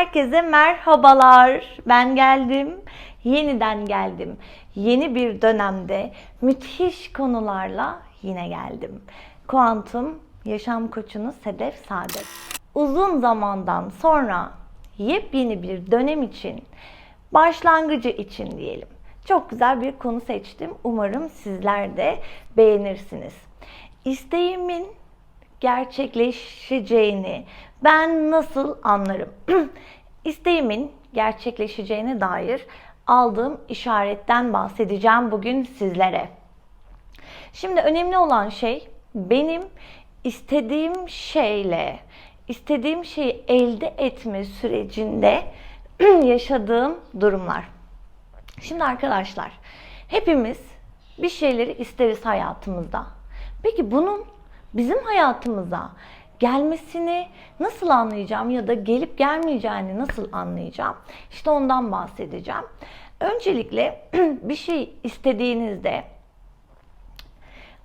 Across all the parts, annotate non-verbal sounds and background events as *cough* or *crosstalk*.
Herkese merhabalar. Ben geldim. Yeniden geldim. Yeni bir dönemde müthiş konularla yine geldim. Kuantum yaşam koçunuz Sedef Saadet. Uzun zamandan sonra yepyeni bir dönem için, başlangıcı için diyelim. Çok güzel bir konu seçtim. Umarım sizler de beğenirsiniz. İsteğimin gerçekleşeceğini ben nasıl anlarım? *clears throat* İsteğimin gerçekleşeceğine dair aldığım işaretten bahsedeceğim bugün sizlere. Şimdi önemli olan şey benim istediğim şeyle istediğim şeyi elde etme sürecinde *clears throat* yaşadığım durumlar. Şimdi arkadaşlar hepimiz bir şeyleri isteriz hayatımızda. Peki bunun bizim hayatımıza gelmesini nasıl anlayacağım ya da gelip gelmeyeceğini nasıl anlayacağım? İşte ondan bahsedeceğim. Öncelikle *clears throat* bir şey istediğinizde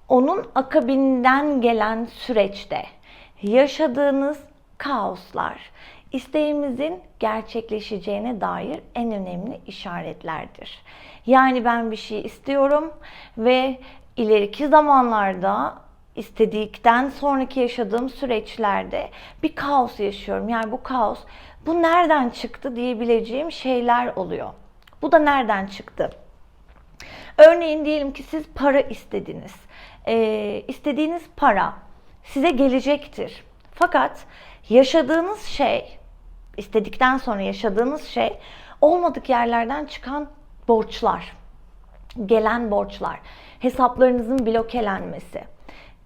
onun akabinden gelen süreçte yaşadığınız kaoslar isteğimizin gerçekleşeceğine dair en önemli işaretlerdir. Yani ben bir şey istiyorum ve ileriki zamanlarda istedikten sonraki yaşadığım süreçlerde bir kaos yaşıyorum. Yani bu kaos bu nereden çıktı diyebileceğim şeyler oluyor. Bu da nereden çıktı? Örneğin diyelim ki siz para istediniz. Ee, istediğiniz para size gelecektir. Fakat yaşadığınız şey, istedikten sonra yaşadığınız şey olmadık yerlerden çıkan borçlar, gelen borçlar, hesaplarınızın blokelenmesi.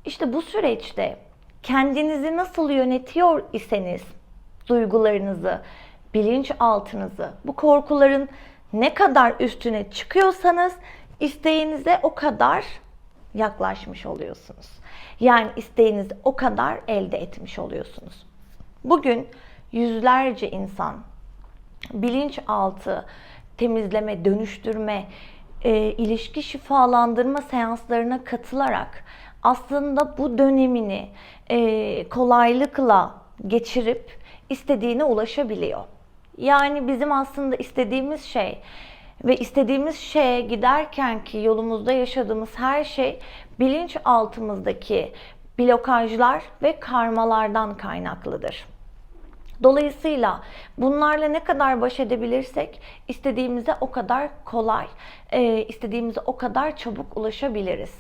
İşte bu süreçte kendinizi nasıl yönetiyor iseniz duygularınızı, bilinçaltınızı, bu korkuların ne kadar üstüne çıkıyorsanız isteğinize o kadar yaklaşmış oluyorsunuz. Yani isteğinizi o kadar elde etmiş oluyorsunuz. Bugün yüzlerce insan bilinçaltı temizleme, dönüştürme, e, ilişki şifalandırma seanslarına katılarak aslında bu dönemini e, kolaylıkla geçirip istediğine ulaşabiliyor. Yani bizim aslında istediğimiz şey ve istediğimiz şeye giderken ki yolumuzda yaşadığımız her şey bilinç altımızdaki blokajlar ve karmalardan kaynaklıdır. Dolayısıyla bunlarla ne kadar baş edebilirsek istediğimize o kadar kolay, e, istediğimize o kadar çabuk ulaşabiliriz.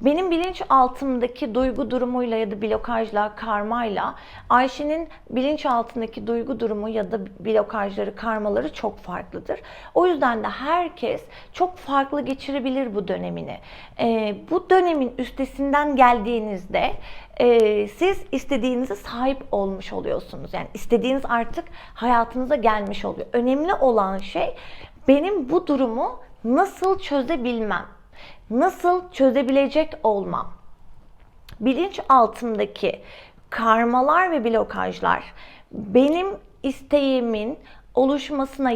Benim bilinç altımdaki duygu durumuyla ya da blokajla, karmayla Ayşe'nin bilinç altındaki duygu durumu ya da blokajları, karmaları çok farklıdır. O yüzden de herkes çok farklı geçirebilir bu dönemini. Ee, bu dönemin üstesinden geldiğinizde e, siz istediğinize sahip olmuş oluyorsunuz. Yani istediğiniz artık hayatınıza gelmiş oluyor. Önemli olan şey benim bu durumu nasıl çözebilmem nasıl çözebilecek olmam? Bilinç altındaki karmalar ve blokajlar benim isteğimin oluşmasına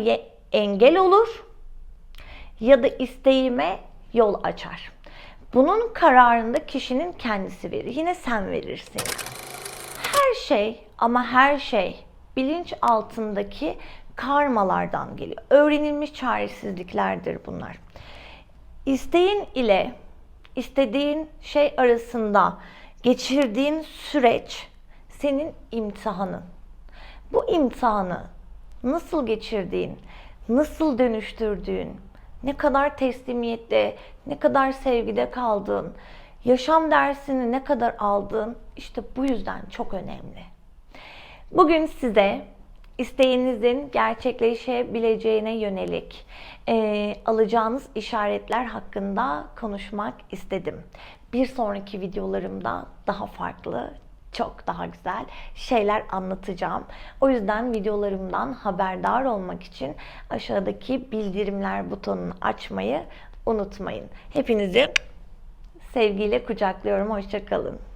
engel olur ya da isteğime yol açar. Bunun kararında kişinin kendisi verir. Yine sen verirsin. Her şey ama her şey bilinç altındaki karmalardan geliyor. Öğrenilmiş çaresizliklerdir bunlar. İsteğin ile istediğin şey arasında geçirdiğin süreç senin imtihanın. Bu imtihanı nasıl geçirdiğin, nasıl dönüştürdüğün, ne kadar teslimiyette, ne kadar sevgide kaldığın, yaşam dersini ne kadar aldığın işte bu yüzden çok önemli. Bugün size isteğinizin gerçekleşebileceğine yönelik e, alacağınız işaretler hakkında konuşmak istedim. Bir sonraki videolarımda daha farklı, çok daha güzel şeyler anlatacağım. O yüzden videolarımdan haberdar olmak için aşağıdaki bildirimler butonunu açmayı unutmayın. Hepinizi sevgiyle kucaklıyorum. Hoşçakalın.